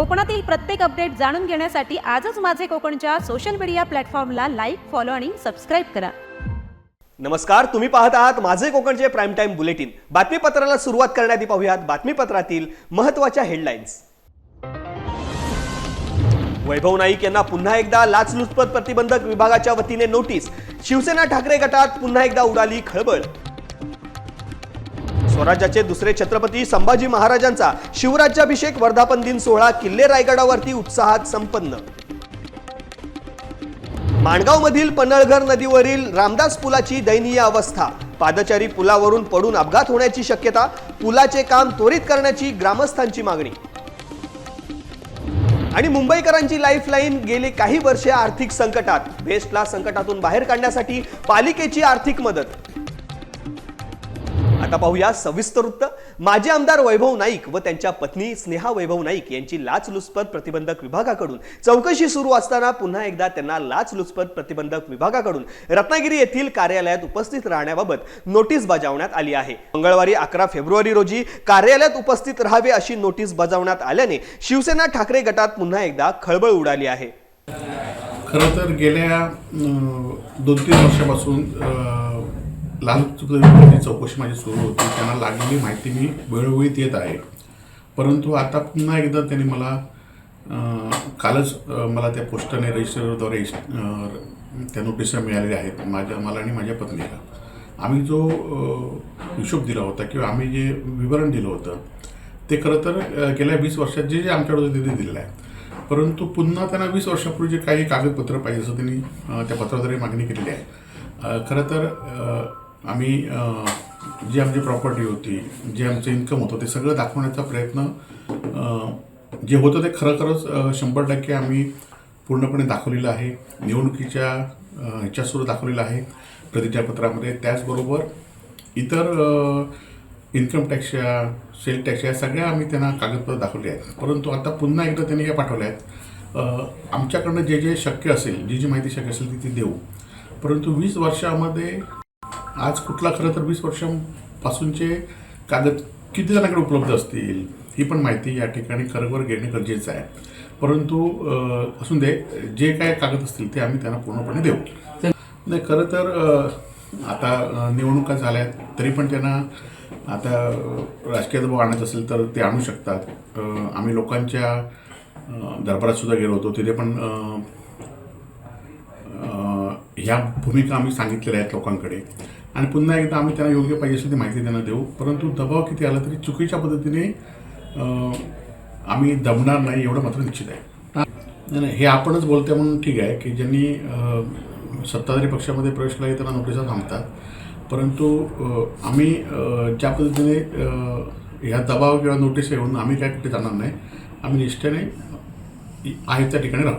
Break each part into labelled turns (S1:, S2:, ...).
S1: कोकणातील प्रत्येक अपडेट जाणून घेण्यासाठी आजच माझे कोकणच्या सोशल मीडिया प्लॅटफॉर्मला लाईक फॉलो आणि सबस्क्राईब करा.
S2: नमस्कार तुम्ही पाहत आहात माझे कोकणचे प्राईम टाइम बुलेटिन बातमीपत्राला सुरुवात करण्याआधी पाहूयात बातमीपत्रातील महत्त्वाच्या हेडलाईन्स वैभव नाईक यांना पुन्हा एकदा लाचलुचपत प्रतिबंधक विभागाच्या वतीने नोटीस शिवसेना ठाकरे गटात पुन्हा एकदा उडाली खळबळ. स्वराज्याचे दुसरे छत्रपती संभाजी महाराजांचा शिवराज्याभिषेक वर्धापन दिन सोहळा किल्ले रायगडावरती उत्साहात संपन्न. माणगावमधील पनळघर नदीवरील रामदास पुलाची दयनीय अवस्था. पादचारी पुलावरून पडून अपघात होण्याची शक्यता पुलाचे काम त्वरित करण्याची ग्रामस्थांची मागणी. आणि मुंबईकरांची लाईफलाईन गेले काही वर्षे आर्थिक संकटात. बेस्टला संकटातून बाहेर काढण्यासाठी पालिकेची आर्थिक मदत. आता पाहूया सविस्तर वृत्त. माजी आमदार वैभव नाईक व त्यांच्या पत्नी स्नेहा वैभव नाईक यांची लाचलुचपत प्रतिबंधक विभागाकडून. चौकशी सुरू असताना पुन्हा एकदा त्यांना लाचलुचपत प्रतिबंधक विभागाकडून रत्नागिरी येथील कार्यालयात उपस्थित राहण्याबाबत नोटीस बजावण्यात आली आहे. मंगळवारी अकरा फेब्रुवारी रोजी कार्यालयात उपस्थित राहावे अशी नोटीस बजावण्यात आल्याने शिवसेना ठाकरे गटात पुन्हा एकदा खळबळ उडाली आहे.
S3: खरं तर गेल्या दोन तीन वर्षापासून अं, लाल चौकशी माझी सुरू होती. त्यांना लागलेली माहिती मी वेळोवेळी देत आहे. परंतु आता पुन्हा एकदा त्यांनी मला कालच मला त्या पोस्टाने रजिस्टरद्वारे त्या नोटिसा मिळालेल्या आहेत. माझ्या मला आणि माझ्या पत्नीला. आम्ही जो हिशोब दिला होता किंवा आम्ही जे विवरण दिलं होतं ते खरं तर गेल्या वीस वर्षात जे जे आमच्याकडे तिथे दिलेलं आहे. परंतु पुन्हा त्यांना वीस वर्षापूर्वी जे काही कागदपत्र पाहिजे असं त्यांनी त्या पत्राद्वारे मागणी केलेली आहे. खरं तर आम्ही जी आमची प्रॉपर्टी होती जे आमचं इन्कम होतं ते सगळं दाखवण्याचा प्रयत्न जे होतं ते खरं खरंच शंभर टक्के आम्ही पूर्णपणे दाखवलेलं आहे. निवडणुकीच्या ह्याच्यासुद्धा दाखवलेलं आहे. प्रतिज्ञापत्रामध्ये त्याचबरोबर इतर इन्कम टॅक्सच्या सेल टॅक्स या सगळ्या आम्ही त्यांना कागदपत्र दाखवले आहेत. परंतु आता पुन्हा एकदा त्यांनी हे पाठवल्या आहेत. आमच्याकडनं जे जे शक्य असेल जी जी माहिती शक्य असेल ती ती देऊ. परंतु वीस वर्षामध्ये आज कुठला खरं तर वीस वर्षांपासूनचे कागद किती जणांकडे उपलब्ध असतील ही पण माहिती या ठिकाणी खरोखर घेणे गरजेचं आहे. परंतु असून दे जे काय कागद असतील ते आम्ही त्यांना पूर्णपणे देऊ. नाही खरं तर आता निवडणुका झाल्या आहेत तरी पण त्यांना आता राजकीय दबाव आणायचं असेल तर ते आणू शकतात. आम्ही लोकांच्या दरबारात सुद्धा गेलो होतो तिथे पण ह्या भूमिका आम्ही सांगितलेल्या आहेत लोकांकडे. आणि पुन्हा एकदा आम्ही त्यांना योग्य पाहिजे असेल ती माहिती त्यांना देऊ. परंतु दबाव किती आला तरी चुकीच्या पद्धतीने आम्ही दबणार नाही एवढं मात्र निश्चित आहे. नाही नाही, हे आपणच बोलते म्हणून ठीक आहे की ज्यांनी सत्ताधारी पक्षामध्ये प्रवेश केला आहे त्यांना नोटिसा थांबतात. परंतु आम्ही ज्या पद्धतीने ह्या दबाव किंवा नोटीस येऊन आम्ही काय कुठे जाणार नाही आम्ही निष्ठेने आहे त्या ठिकाणी राहू.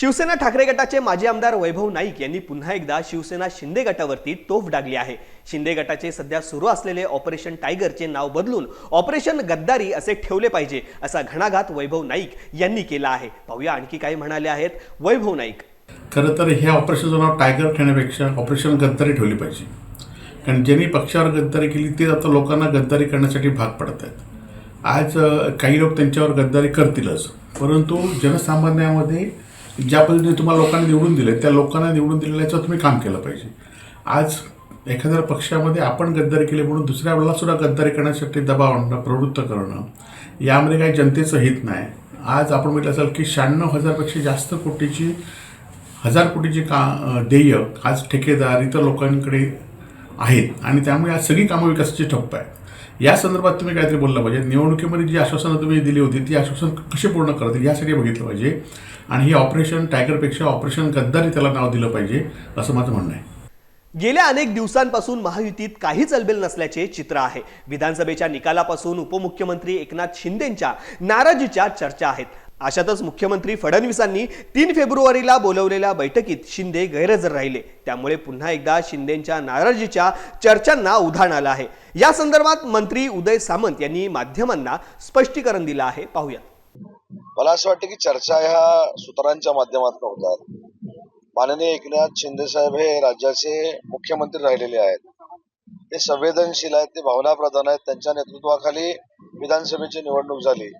S2: शिवसेना ठाकरे गटाचे माजी आमदार वैभव नाईक यांनी पुन्हा एकदा शिवसेना शिंदे गटावरती तोफ डागली आहे. शिंदे गटाचे सध्या सुरू असलेले ऑपरेशन टायगरचे नाव बदलून ऑपरेशन गद्दारी असे ठेवले पाहिजे असा घणाघात वैभव नाईक यांनी केला आहे. पाहूया आणखी काही म्हणाले आहेत वैभव नाईक.
S3: खरं तर हे ऑपरेशनचं नाव टायगर ठेवण्यापेक्षा ऑपरेशन गद्दारी ठेवली पाहिजे. कारण ज्यांनी पक्षावर गद्दारी केली ते आता लोकांना गद्दारी करण्यासाठी भाग पडत आहेत. आज काही लोक त्यांच्यावर गद्दारी करतीलच. परंतु जनसामान्यामध्ये ज्या पद्धतीने तुम्हाला लोकांना निवडून दिले त्या लोकांना निवडून दिलेल्याचं तुम्ही काम केलं पाहिजे. आज एखाद्या पक्षामध्ये आपण गद्दारी केली म्हणून दुसऱ्या वेळेला सुद्धा गद्दारी करण्यासाठी दबाव आणणं प्रवृत्त करणं यामध्ये काही जनतेचं हित नाही. आज आपण म्हटलं असेल की शहाण्णव हजारपेक्षा जास्त कोटीची हजार कोटीची का अ, देय आज ठेकेदार इतर लोकांकडे आहेत. आणि त्यामुळे आज सगळी कामं विकासाची ठप्प आहे या संदर्भात तुम्ही काहीतरी बोललं पाहिजे. निवडणुकीमध्ये जी आश्वासनं तुम्ही दिली होती ती आश्वासन कशी पूर्ण करतील यासाठी बघितलं पाहिजे. आणि ही ऑपरेशन टायगरपेक्षा ऑपरेशन गद्दारी त्याला नाव दिलं पाहिजे असं माझं म्हणणं आहे.
S2: गेल्या अनेक दिवसांपासून महायुतीत काही अलबेल नसल्याचे चित्र आहे. विधानसभेच्या निकालापासून उपमुख्यमंत्री एकनाथ शिंदेंच्या नाराजीच्या चर्चा आहेत. अशातच मुख्यमंत्री फडणवीसांनी तीन फेब्रुवारीला बोलवलेल्या बैठकीत शिंदे गैरहजर राहिले. त्यामुळे पुन्हा एकदा शिंदेंच्या नाराजीच्या चर्चांना उधाण आलं आहे. या संदर्भात मंत्री उदय सामंत यांनी माध्यमांना स्पष्टीकरण दिलं आहे. पाहूया
S4: मला असं वाटतं की चर्चा ह्या सूत्रांच्या माध्यमातून होतात. माननीय एकनाथ शिंदे साहेब हे राज्याचे मुख्यमंत्री राहिलेले आहेत. ते संवेदनशील आहेत ते भावनाप्रधान आहेत त्यांच्या नेतृत्वाखाली विधानसभेची निवडणूक झाली.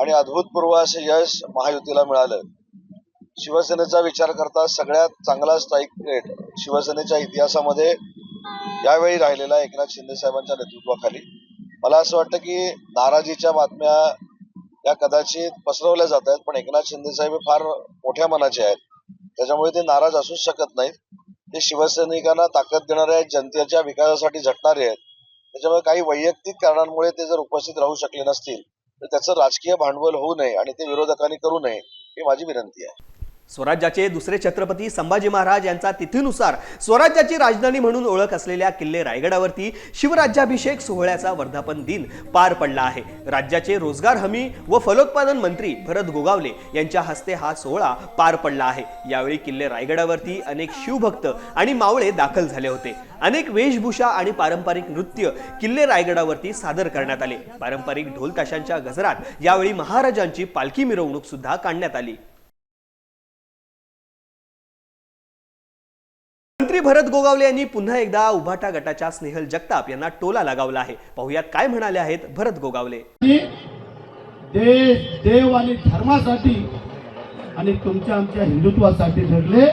S4: आणि अभूतपूर्व असे यश महायुतीला मिळालं. शिवसेनेचा विचार करता सगळ्यात चांगला स्ट्राईक रेट शिवसेनेच्या इतिहासामध्ये यावेळी राहिलेला एकनाथ शिंदे साहेबांच्या नेतृत्वाखाली. मला असं वाटतं की नाराजीच्या बातम्या या कदाचित पसरवल्या जात आहेत पण एकनाथ शिंदे साहेब हे फार मोठ्या मनाचे आहेत. त्याच्यामुळे ते नाराज असूच शकत नाहीत. ते शिवसैनिकांना ताकद देणारे आहेत जनतेच्या विकासासाठी झटणारे आहेत. त्याच्यामुळे काही वैयक्तिक कारणांमुळे ते जर उपस्थित राहू शकले नसतील तर त्याचं राजकीय भांडवल होऊ नये आणि ते विरोधकांनी करू नये ही माझी विनंती आहे.
S2: स्वराज्याचे दुसरे छत्रपती संभाजी महाराज यांचा तिथीनुसार स्वराज्याची राजधानी म्हणून ओळख असलेल्या किल्ले रायगडावरती शिवराज्याभिषेक सोहळ्याचा वर्धापन दिन पार पडला आहे. राज्याचे रोजगार हमी व फलोत्पादन मंत्री भरत गोगावले यांच्या हस्ते हा सोहळा पार पडला आहे. यावेळी किल्ले रायगडावरती अनेक शिवभक्त आणि मावळे दाखल झाले होते. अनेक वेशभूषा आणि पारंपरिक नृत्य किल्ले रायगडावरती सादर करण्यात आले. पारंपरिक ढोलताशांच्या गजरात यावेळी महाराजांची पालखी मिरवणूक सुद्धा काढण्यात आली. मंत्री भरत गोगावले यांनी पुन्हा एकदा उभाटा गटाच्या स्नेहल जगताप यांना टोला लगावला आहे. पाहुयात काय म्हणाले आहेत भरत गोगावले.
S5: देश देव आणि धर्मासाठी आणि तुमच्या आमच्या हिंदुत्वासाठी लढले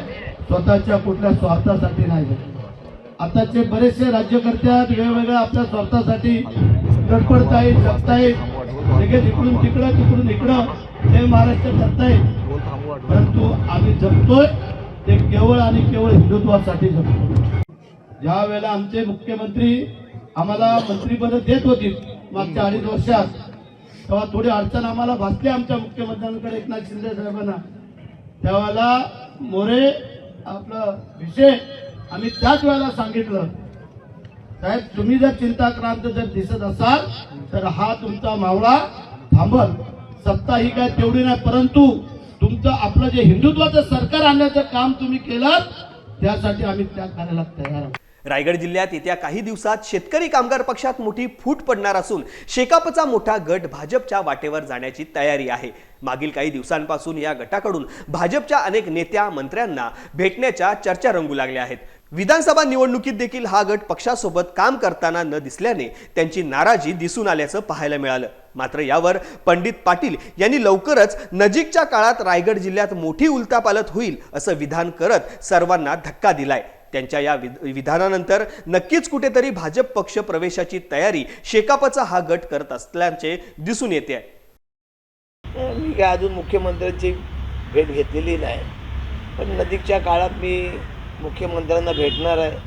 S5: स्वतःच्या कुठल्या स्वार्थासाठी नाही आताचे बरेचसे राज्यकर्ते आहेत वेगवेगळ्या आपल्या स्वार्थासाठी धडपडतायत जगतायत लगेच इकडून तिकडं तिकडून इकडं हे महाराष्ट्र करतायत. परंतु आम्ही जगतोय ते केवळ आणि केवळ हिंदुत्वासाठी जगतो. ज्या वेळेला आमचे मुख्यमंत्री आम्हाला मंत्रीपद देत होती मागच्या अडीच वर्षात तेव्हा थोडी अडचण आम्हाला भासली आमच्या मुख्यमंत्र्यांकडे एकनाथ शिंदे साहेबांना. त्यावेळेला मोरे आपलं विषय आम्ही त्याच वेळेला सांगितलं साहेब तुम्ही जर चिंताक्रांत जर दिसत असाल तर हा तुमचा मावळा थांबल. सत्ता ही काय तेवढी नाही परंतु तुमचं आपलं जे हिंदुत्वाचं सरकार आणण्याचं काम तुम्ही केलं त्यासाठी आम्ही त्याग करायला तयार आहोत.
S2: रायगड जिल्ह्यात येत्या काही दिवसात शेतकरी कामगार पक्षात मोठी फूट पडणार असून शेकापचा मोठा गट भाजपच्या वाटेवर जाण्याची तयारी आहे. मागील काही दिवसांपासून या गटाकडून भाजपच्या अनेक नेत्या मंत्र्यांना भेटण्याच्या चर्चा रंगू लागल्या आहेत. विधानसभा निवडणुकीत देखील हा गट पक्षासोबत काम करताना न दिसल्याने त्यांची नाराजी दिसून आल्याचं पाहायला मिळालं. मात्र यावर पंडित पाटील यांनी लवकरच नजीकच्या काळात रायगड जिल्ह्यात मोठी उलतापालत होईल असं विधान करत सर्वांना धक्का दिलाय. त्यांच्या या विध- विधानानंतर नक्कीच कुठेतरी भाजप पक्ष प्रवेशाची तयारी शेकापचा हा गट करत असल्याचे दिसून येते. आहे
S6: मी काय अजून मुख्यमंत्र्यांची भेट घेतलेली नाही. पण नजीकच्या काळात मी मुख्यमंत्र्यांना भेटणार आहे.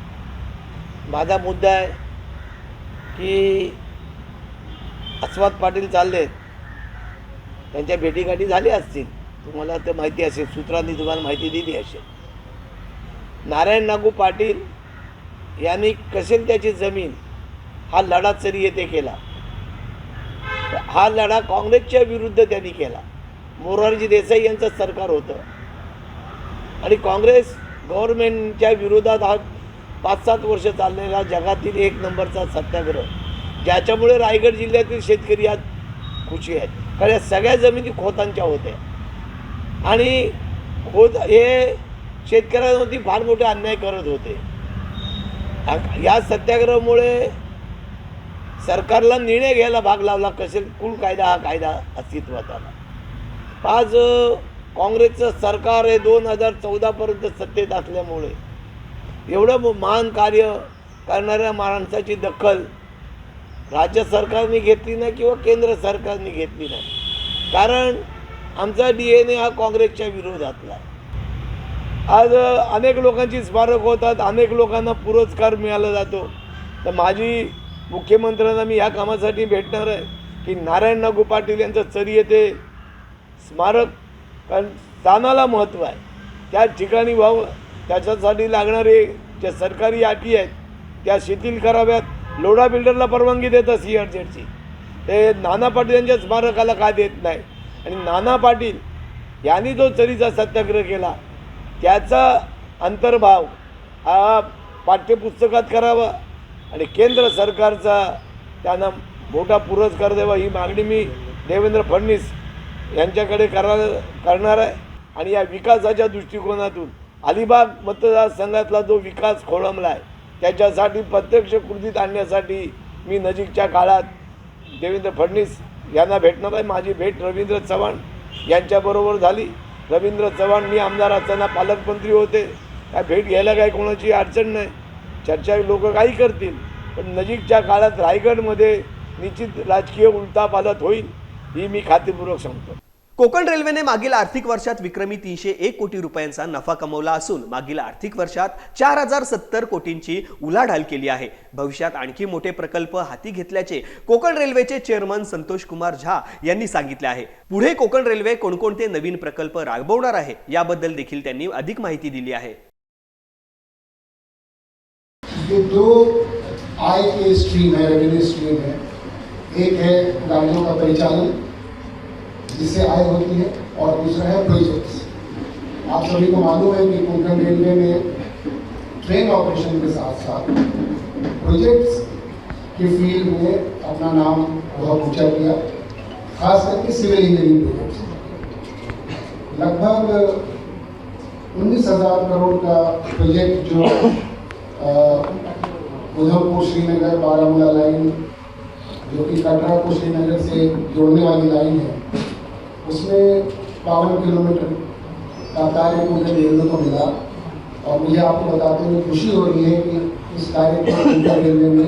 S6: माझा मुद्दा आहे की आस्वाद पाटील चालले. त्यांच्या भेटीगाठी झाल्या असतील. तुम्हाला ते माहिती असेल सूत्रांनी तुम्हाला माहिती दिली असेल. नारायण नागू पाटील यांनी कसेल त्याची जमीन? हा लढा चरी येथे केला. हा लढा काँग्रेसच्या विरुद्ध त्यांनी केला. मोरारजी देसाई यांचं सरकार होतं. आणि काँग्रेस गव्हर्नमेंटच्या विरोधात हा पाच सात वर्ष चाललेला जगातील एक नंबरचा सत्याग्रह. ज्याच्यामुळे रायगड जिल्ह्यातील शेतकरी आज खुशी आहेत. कारण या सगळ्या जमिनी खोतांच्या होत्या. आणि खोत हे शेतकऱ्यांवरती फार मोठे अन्याय करत होते. या सत्याग्रहामुळे सरकारला निर्णय घ्यायला भाग लावला कसे कुल कायदा हा कायदा अस्तित्वात आला. आज काँग्रेसचं सरकार हे दोन हजार चौदापर्यंत सत्तेत असल्यामुळे एवढं महान कार्य करणाऱ्या माणसाची दखल राज्य सरकारने घेतली नाही किंवा केंद्र सरकारने घेतली नाही. कारण आमचा डी एन ए हा काँग्रेसच्या विरोधातला आहे. आज अनेक लोकांची स्मारक होतात अनेक लोकांना पुरस्कार मिळाला जातो. तर माझी मुख्यमंत्र्यांना मी ह्या कामासाठी भेटणार आहे की नारायण नागू पाटील यांचं चरी येथे स्मारक कारण स्थानाला महत्त्व आहे. त्या ठिकाणी व्हावं त्याच्यासाठी लागणारे ज्या सरकारी अटी आहेत त्या शिथिल कराव्यात. लोढा बिल्डरला परवानगी देतं सी आर ते नाना पाटील यांच्या स्मारकाला का देत नाही? आणि नाना पाटील यांनी जो चरीचा सत्याग्रह केला त्याचा अंतर्भाव हा पाठ्यपुस्तकात करावा आणि केंद्र सरकारचा त्यांना मोठा पुरस्कार द्यावा ही मागणी मी देवेंद्र फडणवीस यांच्याकडे करा करणार आहे. आणि या विकासाच्या दृष्टिकोनातून अलिबाग मतदारसंघातला जो विकास खोळंबला आहे त्याच्यासाठी प्रत्यक्ष कृतीत आणण्यासाठी मी नजीकच्या काळात देवेंद्र फडणवीस यांना भेटणार आहे. माझी भेट रवींद्र चव्हाण यांच्याबरोबर झाली. रवींद्र चव्हाण मी आमदार असताना पालकमंत्री होते. त्या भेट घ्यायला काही कोणाची अडचण नाही. चर्चा लोक काही करतील पण नजीकच्या काळात रायगडमध्ये निश्चित राजकीय उलटापालट होईल ही मी खात्रीपूर्वक सांगतो.
S2: कोकण रेल्वेने मागील आर्थिक वर्षात विक्रमी तीनशे एक कोटी रुपयांचा नफा कमवला असून मागील आर्थिक वर्षात चार हजार सत्तर कोटींची उलाढाल केली आहे. भविष्यात आणखी मोठे प्रकल्प हाती घेतल्याचे कोकण रेल्वेचे चेअरमन संतोष कुमार झा यांनी सांगितले आहे. पुढे कोकण रेल्वे कोणकोणते नवीन प्रकल्प राबवणार आहे याबद्दल देखील त्यांनी अधिक माहिती दिली आहे.
S7: दो आय के स्ट्रीम है रेवेन्यू स्ट्रीम है। एक है गाड़ियों का परिचालन जिससे आय होती है और दूसरा है प्रोजेक्ट्स आप सभी को मालूम है कि कोंकण रेलवे में ट्रेन ऑपरेशन के साथ साथ प्रोजेक्ट्स के फ़ील्ड में अपना नाम बहुत ऊँचा किया, खास करके सिविल इंजीनियरिंग प्रोजेक्ट्स लगभग उन्नीस हज़ार करोड़ का प्रोजेक्ट जो उधमपुर श्रीनगर, बारामूला लाइन जो कि कटरा को श्रीनगर से जोड़ने वाली लाइन है उसमें बावन किलोमीटर का कार्य पूरे रेलवे को मिला और मुझे आपको बताते हुए खुशी हो रही है कि इस कार्य को इंटर रेलवे ने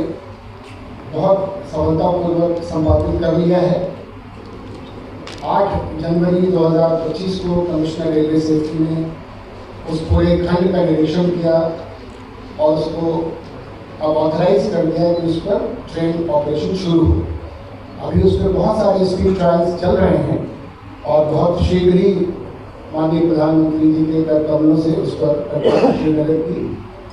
S7: बहुत सफलतापूर्वक संपादित कर लिया है। 8 जनवरी 2025 को कमिश्नर रेलवे सेफ्टी ने उस पूरे खंड का निरीक्षण किया और उसको अब ऑथराइज कर दिया कि उस पर ट्रेन ऑपरेशन शुरू हो। अभी उस पर बहुत सारे स्पीड ट्रायल्स चल रहे हैं। और बहुत शीघ्र ही माननीय प्रधानमंत्री जी के कर कमलों से उस पर श्रीनगर की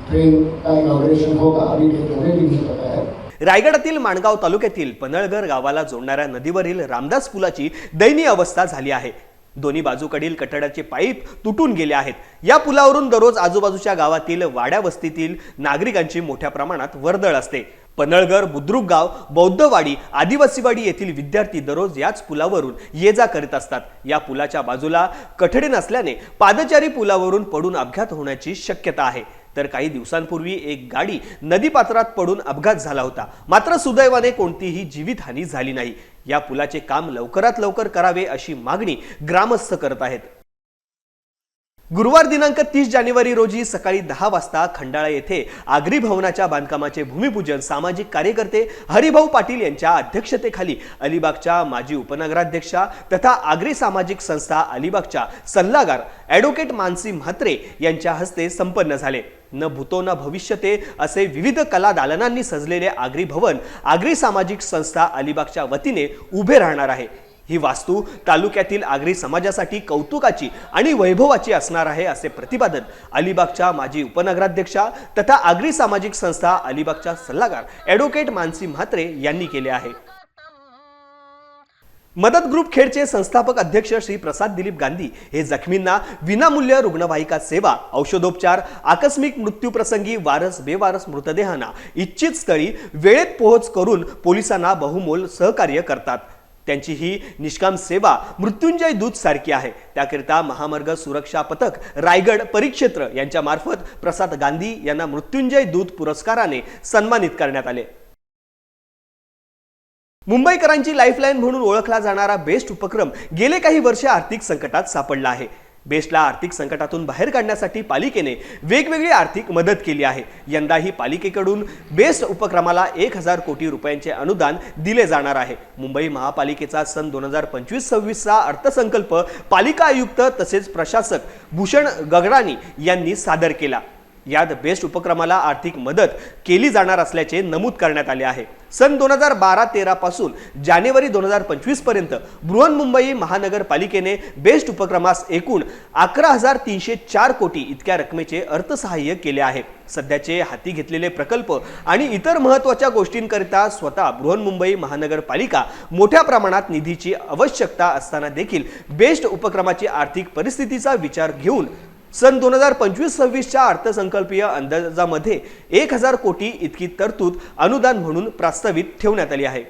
S7: ट्रेन का इनॉग्रेशन होगा। अभी डेट हमें भी नहीं पता है।
S2: रायगडातील माणगाव तालुक्यातील पनळगर गावाला जोडणाऱ्या नदीवरील रामदास पुलाची दयनीय अवस्था झाली आहे. दोन्ही बाजूकडील कठड्याचे पाईप तुटून गेले आहेत. या पुलावरून दररोज आजूबाजूच्या गावातील वाड्या वस्तीतील नागरिकांची मोठ्या प्रमाणात वर्दळ असते. पनळगर बुद्रुक गाव बौद्धवाडी आदिवासीवाडी येथील विद्यार्थी दररोज याच पुलावरून ये जा करीत असतात. या पुलाच्या बाजूला कठडे नसल्याने पादचारी पुलावरून पडून अपघात होण्याची शक्यता आहे. तर काही दिवसांपूर्वी एक गाडी नदीपात्रात पडून अपघात झाला होता. मात्र सुदैवाने कोणतीही जीवितहानी झाली नाही. या पुलाचे काम लवकरात लवकर करावे अशी मागणी ग्रामस्थ करत आहेत. गुरुवार दिनांक तीस जानेवारी रोजी सकाळी दहा वाजता खंडाळा येथे आगरी भवनाच्या बांधकामाचे भूमिपूजन सामाजिक कार्यकर्ते हरिभाऊ पाटील यांच्या अध्यक्षतेखाली अलिबागच्या माजी उपनगराध्यक्षा तथा आगरी सामाजिक संस्था अलिबागच्या सल्लागार ॲडव्होकेट मानसी म्हात्रे यांच्या हस्ते संपन्न झाले. न भूतो न भविष्यते असे विविध कला दालनांनी सजलेले आगरी भवन आगरी सामाजिक संस्था अलिबागच्या वतीने उभे राहणार आहे. ही वास्तू तालुक्यातील आगरी समाजासाठी कौतुकाची आणि वैभवाची असणार आहे असे प्रतिपादन अलिबागच्या माजी उपनगराध्यक्षा तथा आगरी सामाजिक संस्था अलिबागच्या सल्लागार ॲडव्होकेट मानसी म्हात्रे यांनी केले आहे. मदत ग्रुप खेडचे संस्थापक अध्यक्ष श्री प्रसाद दिलीप गांधी हे जखमींना विनामूल्य रुग्णवाहिका सेवा औषधोपचार आकस्मिक मृत्यूप्रसंगी वारस बेवारस मृतदेहांना इच्छित स्थळी वेळेत पोहोच करून पोलिसांना बहुमोल सहकार्य करतात. त्यांची ही निष्काम सेवा मृत्युंजय दूत सारखी आहे. त्याकरिता महामार्ग सुरक्षा पथक रायगड परिक्षेत्र यांच्या मार्फत प्रसाद गांधी यांना मृत्युंजय दूत पुरस्काराने सन्मानित करण्यात आले. मुंबईकरांची लाईफलाईन म्हणून ओळखला जाणारा बेस्ट उपक्रम गेले काही वर्षे आर्थिक संकटात सापडला आहे. बेस्टला आर्थिक संकटातून बाहेर काढण्यासाठी पालिकेने वेगवेगळी आर्थिक मदत केली आहे. यंदाही पालिकेकडून बेस्ट उपक्रमाला एक हजार कोटी रुपयांचे अनुदान दिले जाणार आहे. मुंबई महापालिकेचा सन दोन हजार पंचवीस सव्वीसचा अर्थसंकल्प पालिका आयुक्त तसेच प्रशासक भूषण गगराणी यांनी सादर केला. यात बेस्ट उपक्रमाला आर्थिक मदत केली जाणार असल्याचे नमूद करण्यात आले आहे. सन दोन हजार बारा तेरा पासून जानेवारी दोन हजार पंचवीसपर्यंत बृहन्मुंबई महानगरपालिकेने बेस्ट उपक्रमास एकूण अकरा हजार तीनशे चार कोटी इतक्या रकमेचे अर्थसहाय्य केले आहे. सध्याचे हाती घेतलेले प्रकल्प आणि इतर महत्त्वाच्या गोष्टींकरिता स्वतः बृहन्मुंबई महानगरपालिका मोठ्या प्रमाणात निधीची आवश्यकता असताना देखील बेस्ट उपक्रमाची आर्थिक परिस्थितीचा विचार घेऊन सन दोन हजार पंचवीस सव्वीसच्या अर्थसंकल्पीय अंदाजामध्ये एक हजार कोटी इतकी तरतूद अनुदान म्हणून प्रस्तावित ठेवण्यात आली आहे.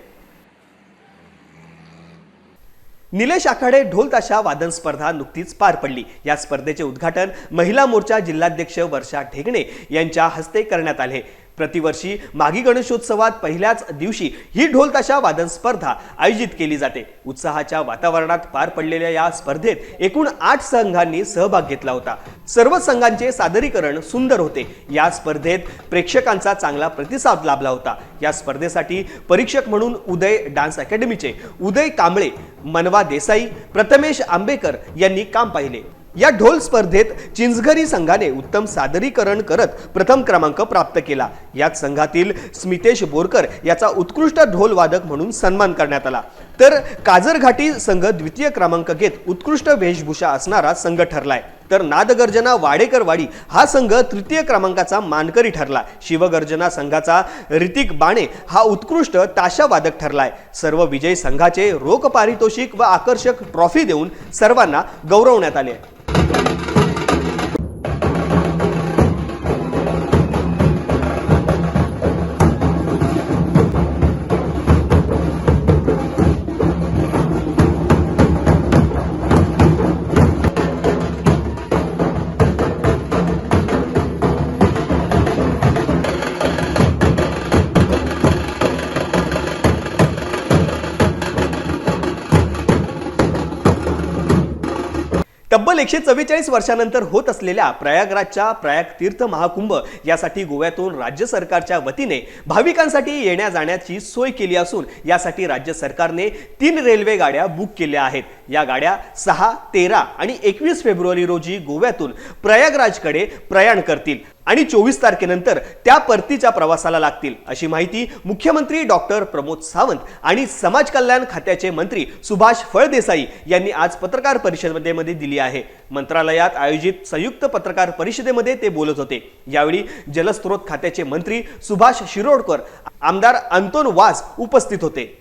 S2: निलेश आखाडे ढोल ताशा वादन स्पर्धा नुकतीच पार पडली. या स्पर्धेचे उद्घाटन महिला मोर्चा जिल्हाध्यक्ष वर्षा ढेगणे यांच्या हस्ते करण्यात आले. प्रतिवर्षी मागी गणेशोत्सवात पहिल्याच दिवशी ही ढोलताशा वादन स्पर्धा आयोजित केली जाते. उत्साहाच्या वातावरणात पार पडलेल्या या स्पर्धेत एकूण आठ संघांनी सहभाग घेतला होता. सर्व संघांचे सादरीकरण सुंदर होते. या स्पर्धेत प्रेक्षकांचा चांगला प्रतिसाद लाभला होता. या स्पर्धेसाठी परीक्षक म्हणून उदय डान्स अकॅडमीचे उदय कांबळे मनवा देसाई प्रथमेश आंबेकर यांनी काम पाहिले. या ढोल स्पर्धेत चिंचघरी संघाने उत्तम सादरीकरण करत प्रथम क्रमांक प्राप्त केला. याच संघातील स्मितेश बोरकर याचा उत्कृष्ट ढोल वादक म्हणून सन्मान करण्यात आला. तर काजरघाटी संघ द्वितीय क्रमांक घेत उत्कृष्ट वेशभूषा असणारा संघ ठरलाय. तर नादगर्जना वाडेकरवाडी हा संघ तृतीय क्रमांकाचा मानकरी ठरला. शिवगर्जना संघाचा ऋतिक बाणे हा उत्कृष्ट ताशावादक ठरलाय. सर्व विजयी संघाचे रोख पारितोषिक व आकर्षक ट्रॉफी देऊन सर्वांना गौरवण्यात आले. तब्बल एकशे चव्वेचाळीस वर्षानंतर होत असलेल्या प्रयागराजच्या प्रयाग तीर्थ महाकुंभ यासाठी गोव्यातून राज्य सरकारच्या वतीने भाविकांसाठी येण्या जाण्याची सोय केली असून यासाठी राज्य सरकारने तीन रेल्वे गाड्या बुक केल्या आहेत. या गाड्या सहा तेरा आणि एकवीस फेब्रुवारी रोजी गोव्यातून प्रयागराजकडे प्रयाण करतील. आणि चोवीस तारखेनंतर त्या परतीच्या प्रवासाला लागतील. अशी माहिती मुख्यमंत्री डॉक्टर प्रमोद सावंत आणि समाज कल्याण खात्याचे मंत्री सुभाष फळदेसाई यांनी आज पत्रकार परिषदेमध्ये दिली आहे. मंत्रालयात आयोजित संयुक्त पत्रकार परिषदेमध्ये ते बोलत होते. यावेळी जलस्रोत खात्याचे मंत्री सुभाष शिरोडकर आमदार अंतोन वास उपस्थित होते.